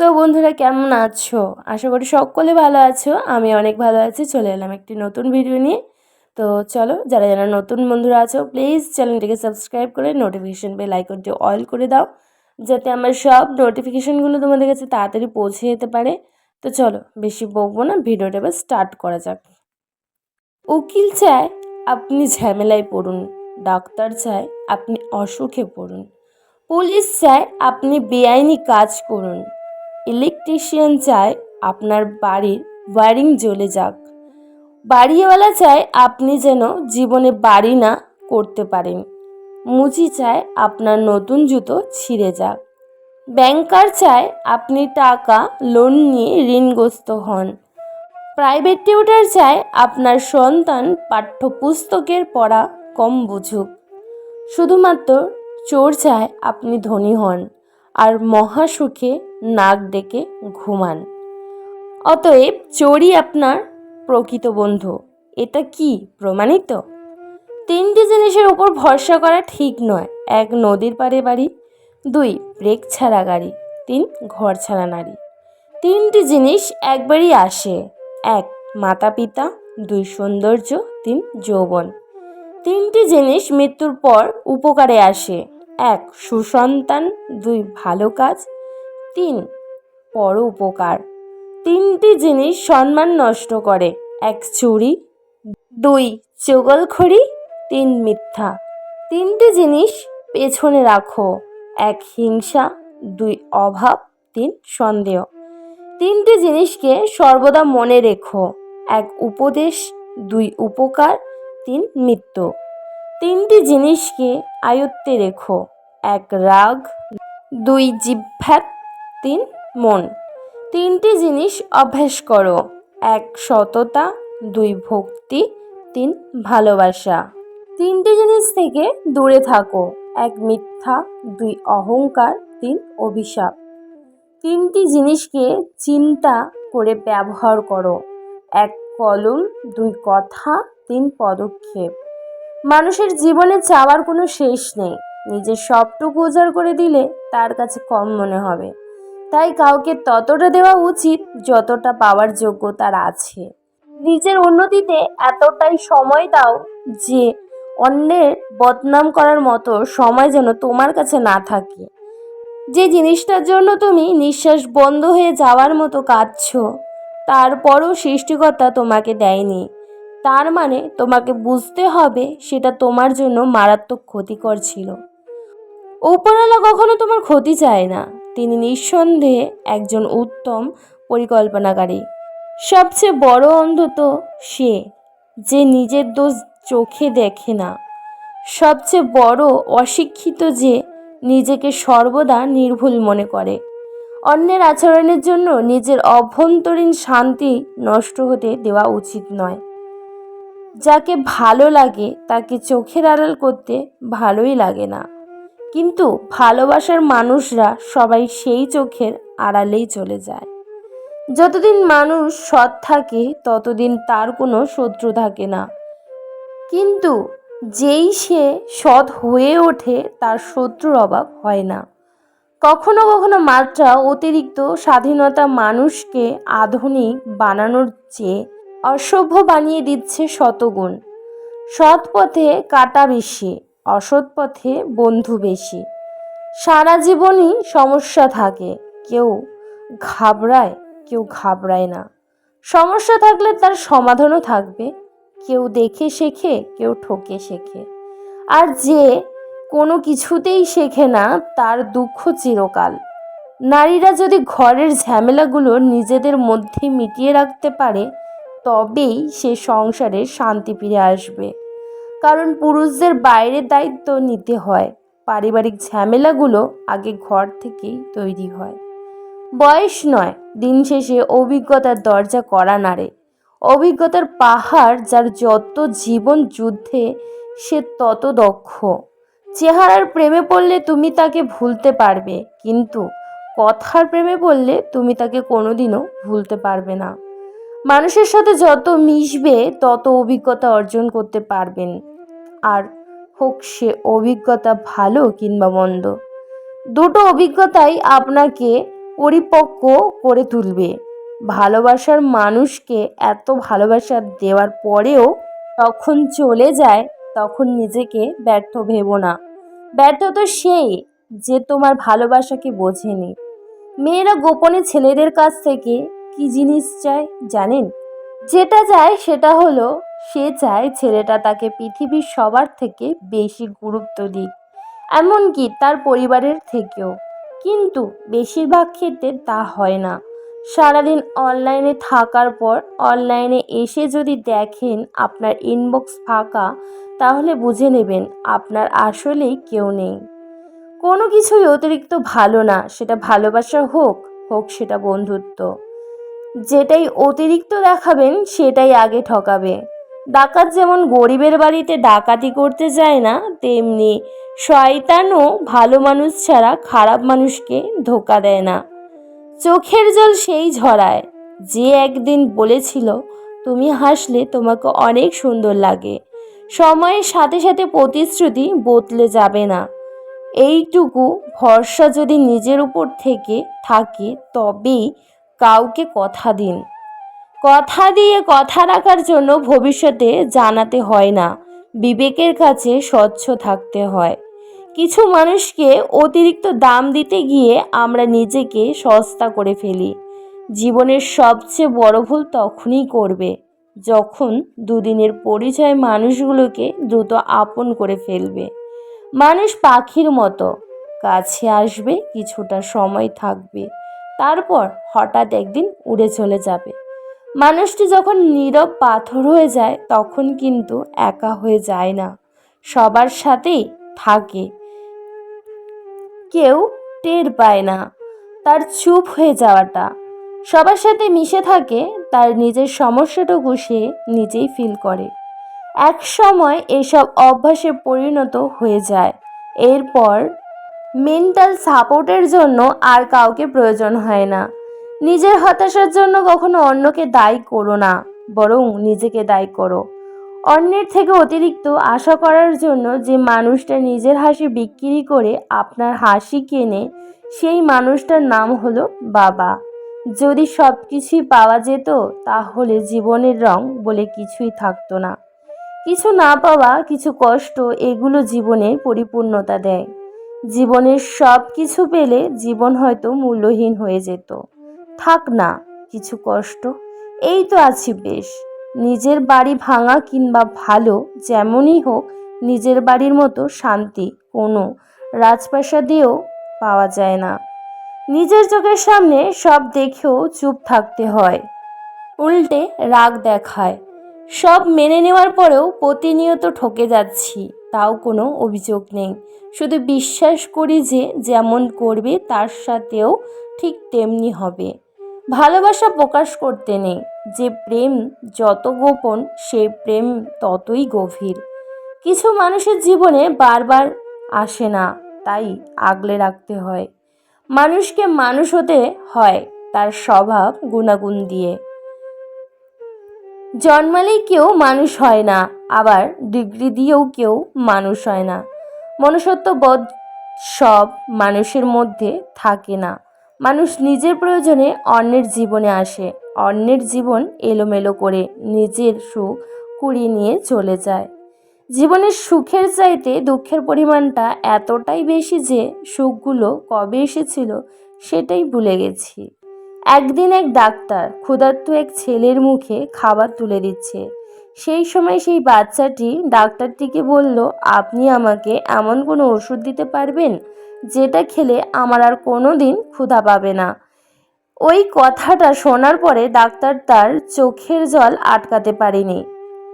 So বন্ধুরা, কেমন আছো? আশা করি সকলে ভালো আছো। আমি অনেক ভালো আছি। চলে এলাম একটি নতুন ভিডিও নিয়ে। তো চলো, যারা যারা নতুন বন্ধুরা আছো প্লিজ চ্যানেলটিকে সাবস্ক্রাইব করে নোটিফিকেশান বেল আইকনটি অল করে দাও, যাতে আমার সব নোটিফিকেশানগুলো তোমাদের কাছে তাড়াতাড়ি পৌঁছে যেতে পারে। তো চলো, বেশি বকবো না ভিডিওটা এবার স্টার্ট করা যাক। উকিল চায়, আপনি ঝামেলায় পড়ুন। ডাক্তার চায়, আপনি অসুখে পড়ুন। পুলিশ চায়, আপনি বেআইনি কাজ করুন। ইলেকট্রিশিয়ান চায় আপনার বাড়ির ওয়ারিং জ্বলে যাক। বাড়িওয়ালা চায় আপনি যেন জীবনে বাড়ি না করতে পারেন। মুচি চায় আপনার নতুন জুতো ছিঁড়ে যাক। ব্যাংকার চায় আপনি টাকা, লোন নিয়ে ঋণগ্রস্ত হন। প্রাইভেট টিউটার চায় আপনার সন্তান পাঠ্যপুস্তকের পড়া কম বুঝুক। শুধুমাত্র চোর চায় আপনি ধনী হন। আর মহাসুখে নাক ডেকে ঘুমান। অতএব চোরই আপনার প্রকৃত বন্ধু। এটা কি প্রমাণিত? তিনটি জিনিসের উপর ভরসা করা ঠিক নয়। এক, নদীর পাড়ে বাড়ি। দুই ব্রেক ছাড়া গাড়ি। তিন, ঘর ছাড়া নারী। তিনটি জিনিস একবারই আসে। এক মাতা পিতা দুই, সৌন্দর্য। তিন, যৌবন। তিনটি জিনিস মৃত্যুর পর উপকারে আসে। এক, সুসন্তান। দুই, ভালো কাজ। তিন। পর উপকার। তিনটি জিনিস সম্মান নষ্ট করে। এক চুরি, দুই চগলখড়ি, তিন মিথ্যা। তিনটি জিনিস পেছনে রাখো। এক হিংসা, দুই অভাব, তিন সন্দেহ। তিনটি জিনিসকে সর্বদা মনে রেখো। এক উপদেশ, দুই উপকার, তিন মৃত্যু তিনটি জিনিসকে আয়ত্তে রেখো। এক রাগ, দুই জিহ্বাত তিন মন। তিনটি জিনিস অভ্যাস করো। এক, সততা। দুই, ভক্তি। তিন, ভালোবাসা। তিনটি জিনিস থেকে দূরে থাকো। এক, মিথ্যা। দুই, অহংকার। তিন, অভিশাপ। তিনটি জিনিসকে চিন্তা করে ব্যবহার করো। এক, কলম। দুই, কথা। তিন, পদক্ষেপ। মানুষের জীবনে চাওয়ার কোনো শেষ নেই। নিজের সবটুকু উজাড় করে দিলে তার কাছে কম মনে হবে। তাই কাউকে ততটা দেওয়া উচিত যতটা পাওয়ার যোগ্য তার আছে। নিজের উন্নতিতে এতটাই সময় দাও যে অন্যের বদনাম করার মতো সময় যেন তোমার কাছে না থাকে। যে জিনিসটার জন্য তুমি নিঃশ্বাস বন্ধ হয়ে যাওয়ার মতো কাঁদছো, তারপরও সৃষ্টিকর্তা তোমাকে দেয়নি। তার মানে তোমাকে বুঝতে হবে সেটা তোমার জন্য মারাত্মক ক্ষতিকর ছিল। উপরওয়ালা কখনো তোমার ক্ষতি চায় না। তিনি নিঃসন্দেহে একজন উত্তম পরিকল্পনাকারী। সবচেয়ে বড় অন্ধ তো সে, যে নিজের দোষ চোখে দেখে না। সবচেয়ে বড় অশিক্ষিত যে নিজেকে সর্বদা নির্ভুল মনে করে। অন্যের আচরণের জন্য নিজের অভ্যন্তরীণ শান্তি নষ্ট হতে দেওয়া উচিত নয়। যাকে ভালো লাগে তাকে চোখের আড়াল করতে ভালোই লাগে না। কিন্তু ভালোবাসার মানুষরা সবাই সেই চোখের আড়ালেই চলে যায়। যতদিন মানুষ সৎ থাকে, ততদিন তার কোনো শত্রু থাকে না। কিন্তু যেই সে সৎ হয়ে ওঠে, তার শত্রুর অভাব হয় না। কখনো কখনো মাত্রা অতিরিক্ত স্বাধীনতা মানুষকে আধুনিক বানানোর চেয়ে অসভ্য বানিয়ে দিচ্ছে শতগুণ। সৎ পথে কাটা বেশি। অসৎ পথে বন্ধু বেশি। সারা জীবনই সমস্যা থাকে। কেউ ঘাবড়ায় কেউ ঘাবড়ায় না। সমস্যা থাকলে তার সমাধানও থাকবে। কেউ দেখে শেখে, কেউ ঠকে শেখে। আর যে কোনো কিছুতেই শেখে না, তার দুঃখ চিরকাল। নারীরা যদি ঘরের ঝামেলাগুলো নিজেদের মধ্যে মিটিয়ে রাখতে পারে, তবেই সে সংসারে শান্তি ফিরে আসবে। কারণ পুরুষদের বাইরের দায়িত্ব নিতে হয়। পারিবারিক ঝামেলাগুলো আগে ঘর থেকেই তৈরি হয়। বয়স নয়, দিন শেষে অভিজ্ঞতার দরজা করা নাড়ে অভিজ্ঞতার পাহাড় যার যত জীবন যুদ্ধে, সে তত দক্ষ। চেহারার প্রেমে পড়লে তুমি তাকে ভুলতে পারবে, কিন্তু কথার প্রেমে পড়লে তুমি তাকে কোনোদিনও ভুলতে পারবে না। মানুষের সাথে যত মিশবে, তত অভিজ্ঞতা অর্জন করতে পারবেন। আর হোক সে অভিজ্ঞতা ভালো কিংবা মন্দ। দুটো অভিজ্ঞতাই আপনাকে পরিপক্ক করে তুলবে। ভালোবাসার মানুষকে এত ভালোবাসা দেওয়ার পরেও তখন চলে যায়, তখন নিজেকে ব্যর্থ ভেবো না। ব্যর্থ তো সেই যে তোমার ভালোবাসাকে বোঝেনি। মেয়েরা গোপনে ছেলেদের কাছ থেকে কি জিনিস চায় জানেন? যেটা চায় সেটা হলো সে চায় ছেলেটা তাকে পৃথিবীর সবার থেকে বেশি গুরুত্ব দিক, এমনকি তার পরিবারের থেকেও। কিন্তু বেশিরভাগ ক্ষেত্রে তা হয় না। সারাদিন অনলাইনে থাকার পর অনলাইনে এসে যদি দেখেন আপনার ইনবক্স ফাঁকা, তাহলে বুঝে নেবেন আপনার আসলেই কেউ নেই। কোনো কিছুই অতিরিক্ত ভালো না, সেটা ভালোবাসা হোক হোক সেটা বন্ধুত্ব। যেটাই অতিরিক্ত দেখাবেন, সেটাই আগে ঠকাবে। ডাকাত যেমন গরিবের বাড়িতে ডাকাতি করতে যায় না, তেমনি শয়তানও ভালো মানুষ ছাড়া খারাপ মানুষকে ধোকা দেয় না। চোখের জল সেই ঝরায়, যে একদিন বলেছিল, তুমি হাসলে তোমাকে অনেক সুন্দর লাগে। সময়ের সাথে সাথে প্রতিশ্রুতি বদলে যাবে না। এইটুকু ভরসা যদি নিজের উপর থেকে থাকে, তবেই কাউকে কথা দিন। কথা দিয়ে কথা রাখার জন্য ভবিষ্যতে জানাতে হয় না। বিবেকের কাছে স্বচ্ছ থাকতে হয়। কিছু মানুষকে অতিরিক্ত দাম দিতে গিয়ে আমরা নিজেকে সস্তা করে ফেলি। জীবনের সবচেয়ে বড় ভুল তখনই করবে, যখন দুদিনের পরিচয় মানুষগুলোকে দ্রুত আপন করে ফেলবে। মানুষ পাখির মতো, কাছে আসবে, কিছুটা সময় থাকবে, তারপর হঠাৎ একদিন উড়ে চলে যাবে। মানুষটি যখন নীরব পাথর হয়ে যায়, তখন কিন্তু একা হয়ে যায় না। সবার সাথেই থাকে। কেউ টের পায় না তার চুপ হয়ে যাওয়াটা। সবার সাথে মিশে থাকে, তার নিজের সমস্যাটুকু সে নিজেই ফিল করে। এক সময় এসব অভ্যাসে পরিণত হয়ে যায়। এরপর মেন্টাল সাপোর্টের জন্য আর কাউকে প্রয়োজন হয় না। নিজের হতাশার জন্য কখনো অন্যকে দায়ী করো না, বরং নিজেকে দায়ী করো। অন্যের থেকে অতিরিক্ত আশা করার জন্য যে মানুষটা নিজের হাসি বিক্রি করে আপনার হাসি কেনে, সেই মানুষটার নাম হলো বাবা। যদি সব কিছুই পাওয়া যেত, তাহলে জীবনের রং বলে কিছুই থাকতো না। কিছু না পাওয়া, কিছু কষ্ট, এগুলো জীবনের পরিপূর্ণতা দেয়। জীবনের সব কিছু পেলে জীবন হয়তো মূল্যহীন হয়ে যেত। থাক না, কিছু কষ্ট। এই তো আছি বেশ। নিজের বাড়ি ভাঙা কিংবা ভালো, যেমনই হোক, নিজের বাড়ির মতো শান্তি, কোনো রাজপ্রাসাদেও পাওয়া যায় না। নিজের চোখের সামনে সব দেখেও চুপ থাকতে হয়। উল্টে রাগ দেখায়। সব মেনে নেওয়ার পরেও প্রতিনিয়ত ঠকে যাচ্ছি, তাও কোনো অভিযোগ নেই। শুধু বিশ্বাস করি যে যেমন করবে তার সাথেও ঠিক তেমনি হবে। ভালোবাসা প্রকাশ করতে নেই। যে প্রেম যত গোপন সে প্রেম ততই গভীর। কিছু মানুষের জীবনে বারবার আসে না, তাই আগলে রাখতে হয়। মানুষকে মানুষ হতে হয় তার স্বভাব গুণাগুণ দিয়ে। জন্মালেই কেউ মানুষ হয় না, আবার ডিগ্রি দিয়েও কেউ মানুষ হয় না। মনুষ্যত্ববোধ সব মানুষের মধ্যে থাকে না। মানুষ নিজের প্রয়োজনে অন্যের জীবনে আসে, অন্যের জীবন এলোমেলো করে নিজের সুখ কুড়িয়ে নিয়ে চলে যায়। জীবনের সুখের চাইতে দুঃখের পরিমাণটা এতটাই বেশি যে সুখগুলো কবে এসেছিল সেটাই ভুলে গেছি। একদিন এক ডাক্তার ক্ষুধার্ত এক ছেলের মুখে খাবার তুলে দিচ্ছে। সেই সময় সেই বাচ্চাটি ডাক্তারটিকে বলল, আপনি আমাকে এমন কোনো ওষুধ দিতে পারবেন? যেটা খেলে আমার আর কোনো দিন ক্ষুধা পাবে না। ওই কথাটা শোনার পরে ডাক্তার তার চোখের জল আটকাতে পারেনি।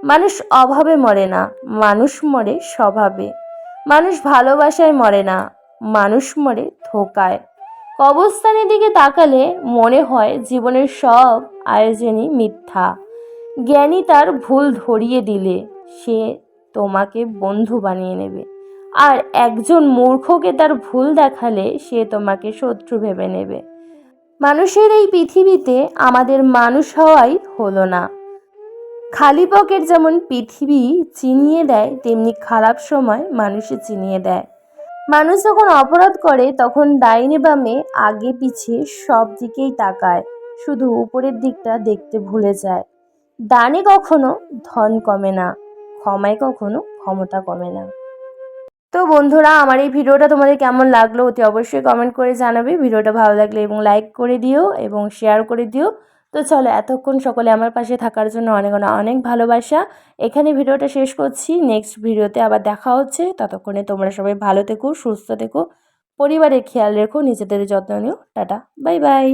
মানুষ অভাবে মরে না, মানুষ মরে স্বভাবে। মানুষ ভালোবাসায় মরে না, মানুষ মরে ধোকায়। কবস্থানের দিকে তাকালে মনে হয় জীবনের সব আয়োজনই মিথ্যা। জ্ঞানী তার ভুল ধরিয়ে দিলে, সে তোমাকে বন্ধু বানিয়ে নেবে। আর একজন মূর্খকে তার ভুল দেখালে সে তোমাকে শত্রু ভেবে নেবে। মানুষের এই পৃথিবীতে আমাদের মানুষ হওয়াই হলো না। খালি পকেট যেমন পৃথিবী চিনিয়ে দেয়, তেমনি খারাপ সময় মানুষে চিনিয়ে দেয়। মানুষ যখন অপরাধ করে, তখন ডাইনে বামে আগে পিছিয়ে সব দিকেই তাকায়, শুধু উপরের দিকটা দেখতে ভুলে যায়। দানে কখনো ধন কমে না, ক্ষমায় কখনো ক্ষমতা কমে না। তো বন্ধুরা, আমার এই ভিডিওটা তোমাদের কেমন লাগল অতি অবশ্যই কমেন্ট করে জানাবে। ভিডিওটা ভালো লাগলে এবং লাইক করে দিও এবং শেয়ার করে দিও। তো চলো, এতক্ষণ সকলে আমার পাশে থাকার জন্য অনেক অনেক ভালোবাসা। এখানে ভিডিওটা শেষ করছি। নেক্সট ভিডিওতে আবার দেখা হচ্ছে। ততক্ষণে তোমরা সবাই ভালো থেকো, সুস্থ থেকো। পরিবারের খেয়াল রেখো, নিজেদের যত্ন নিও। Tata bye bye